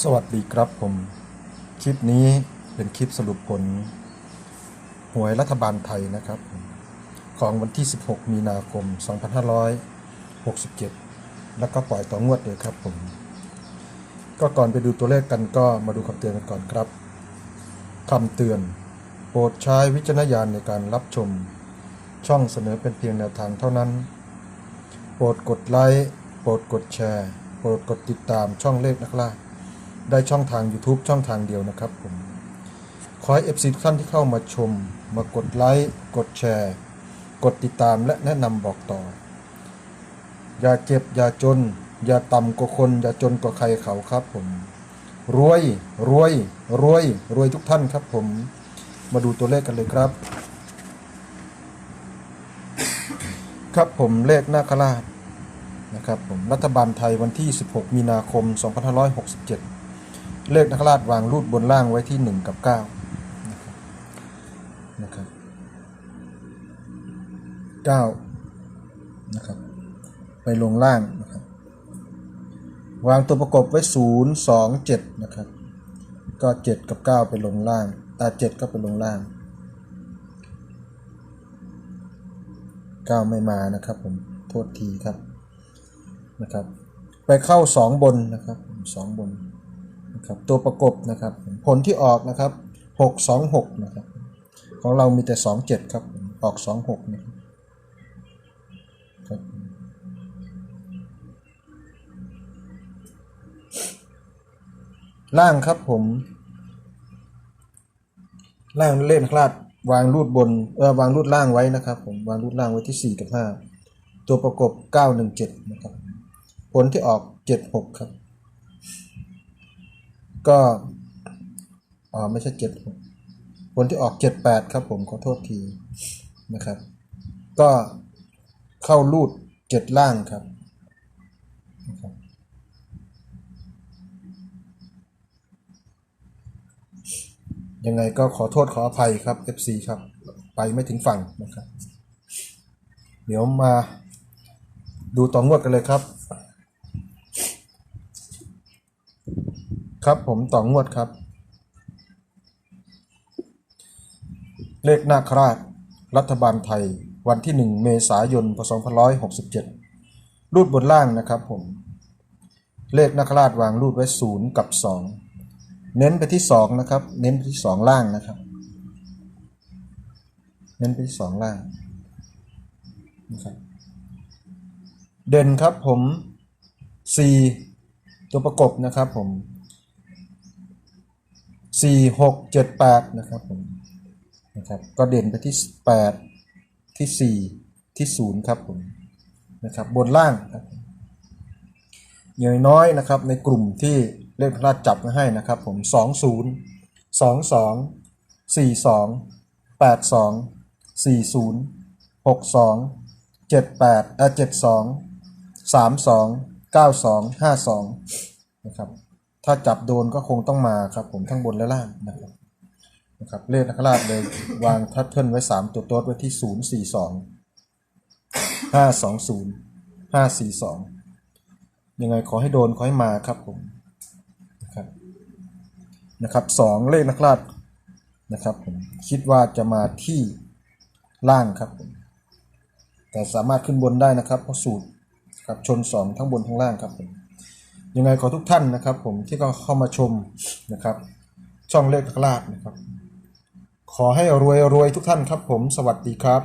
สวัสดีครับผม คลิปนี้เป็นคลิปสรุปผล หวยรัฐบาลไทยนะครับ ของวันที่ 16 มีนาคม 2567 แล้วก็ปล่อยต่องวดเลยครับผม ก็ก่อนไปดูตัวเลขกันก็มาดูคำเตือนกันก่อนครับคำเตือน โปรดใช้วิจารณญาณในการรับชม ช่องเสนอเป็นเพียงแนวทางเท่านั้น โปรดกดไลค์โปรดกดแชร์ โปรดกดติดตามช่องเลขนักล่า ได้ช่องทาง YouTube ช่องทางเดียวนะครับผม ขอให้ FC ทุกท่านที่เข้ามาชม มากดไลค์ กดแชร์ กดติดตามและแนะนำบอกต่อ อย่าเจ็บ อย่าจน อย่าต่ำกว่าคน อย่าจนกว่าใครเขาครับผม รวย รวย รวย รวยทุกท่านครับผม มาดูตัวเลขกันเลยครับ ครับผมเลขนาคราชนะครับผมรัฐบาลไทยวันที่ 16 มีนาคม 2567 เลขนักราชวางรูดบนล่างไว้ที่ 1 กับ 9 นะครับนะครับ9นะครับ ไปลงล่างนะครับ วางตัวประกบไว้ 0 2 7 นะครับ ก็ 7 กับ 9 ไปลงล่างอ่า7ก็ไปลงล่าง 9 ไม่มานะครับผม โทษทีครับนะครับ ไปเข้า 2 บนนะครับ 2 บน นะครับตัวประกบนะครับผลที่ออกนะครับ 6 2 6 นะครับ ของเรามีแต่ 2 7 ครับออก 2 6นะครับครับล่างครับผมล่างเล่นคลาดวางรูดบนเออวางรูดล่างไว้นะครับ ผมวางรูดล่างไว้ที่ 4 กับ 5 ตัวประกบ 917 นะครับ ผลที่ออก 76 ครับ ก็อ๋อไม่ใช่76ผลที่ออก78ครับผมขอโทษทีนะครับ ก็เข้ารูด7ล่างครับนะครับยังไงก็ขอโทษขออภัยครับ FC ครับ ไปไม่ถึงฝั่งนะครับ เดี๋ยวมาดูต่องวดกันเลยครับ ครับผมต่องวดครับ เลขนาคราช รัฐบาลไทย วันที่ 1 เมษายนพศ2567 รูดบนล่างนะครับผม เลขนาคราชวางรูดไว้ 0 กับ 2 เน้นไปที่ 2 นะครับ เน้นไปที่ 2 ล่างนะครับ เน้นไปที่ 2 ล่างนะครับเด่นครับผม 4 ตัวประกบนะครับผม 4 6 7 8นะครับผมนะครับก็เด่นไปที่8ที่4ที่0ครับผมนะครับบนล่างครับอย่างน้อยนะครับในกลุ่มที่เลขพลาดจับมาให้นะครับผม20 22 42 82 40 62 78เอ่อ72 32 92 52นะครับ ถ้าจับโดนก็คงต้องมาครับผมทั้งบนและล่างนะครับนะครับเลขนักราชเลยวางทัดเทิร์นไว้ 3 ตัวโต๊ดไว้ที่ 042 520 542 ยังไงขอให้โดนขอให้มาครับผมนะครับนะครับสองเลขนักราชนะครับผมคิดว่าจะมาที่ล่างครับผมแต่สามารถขึ้นบนได้นะครับเพราะสูตรครับชนสองทั้งบนทั้งล่างครับผม ยังไงขอทุกท่านนะครับ ผมที่ก็เข้ามาชมนะครับ ช่องเลขนักราดนะครับ ขอให้รวยรวยทุกท่านครับผมสวัสดีครับ